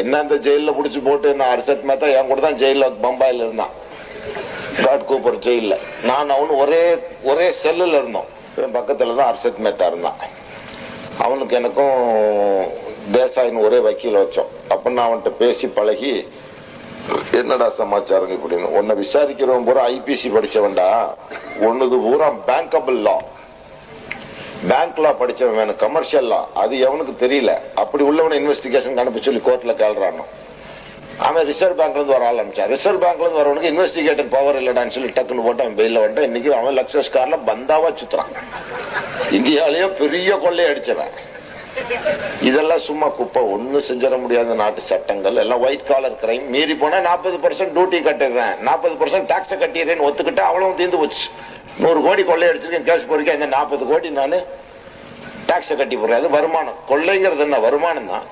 என்ன அந்த ஜெயில புடிச்சு போட்டு நான் அரிசத் மேத்தா என் கூட தான் ஜெயில பம்பாயில இருந்தான். காட் கூப்பர் ஜெயில நான் அவனு ஒரே ஒரே செல்லுல இருந்தோம். என் பக்கத்துல தான் அர்ஷத் மேத்தா இருந்தான். அவனுக்கு எனக்கும் தேசாயின் ஒரே வக்கீல் வச்சோம். அப்ப நான் அவன்கிட்ட பேசி பழகி என்னடா சமாச்சாரம் இப்படின்னு. உன்னை விசாரிக்கிறவன் பூரா ஐபிசி படிச்சவன்டா. ஒண்ணுது பூரா பேங்கபிள் லா பேங்க்ல படிச்சவன் வேணும். கமர்ஷியல்லாம் அது எவனுக்கு தெரியல. அப்படி உள்ளவன இன்வெஸ்டிகேஷன் அனுப்பி சொல்லி கோர்ட்ல கேள்றானோ. அவன் ரிசர்வ் பேங்க்ல இருந்து வர ஆரம்பிச்சான் ரிசர்வ் பேங்க்ல இருந்து வரவனுக்கு இன்வெஸ்டிகேட்டர் பவர் இல்லடான்னு சொல்லி டக்குன்னு போட்டு அவன் பெயில வந்துட்டு இன்னைக்கு அவன் லக்ஸஸ் கார்ல பந்தாவா சுத்துறான். இந்தியாலயே பெரிய கொள்ளையை அடிச்சவன் இதெல்லாம் சும்மா குப்பை. ஒண்ணும் செஞ்சிட முடியாத நாட்டு சட்டங்கள். எல்லாம் ஒயிட் காலர் கிரைம் மீறி போனா நாற்பது பர்சன்ட் டியூட்டி கட்டிடுறேன். நாற்பது பர்சன்ட் டாக்ஸ் கட்டிடுறேன்னு ஒத்துக்கிட்டு அவ்வளவு தீர்ந்து போச்சு. நூறு கோடி கொள்ளை அடிச்சிருக்கேன் கேஸ் போறீங்க இந்த நாற்பது கோடி நானு டாக்ஸ் கட்டி போடுறேன். அது வருமானம். கொள்ளைங்கிறது என்ன? வருமானம் தான்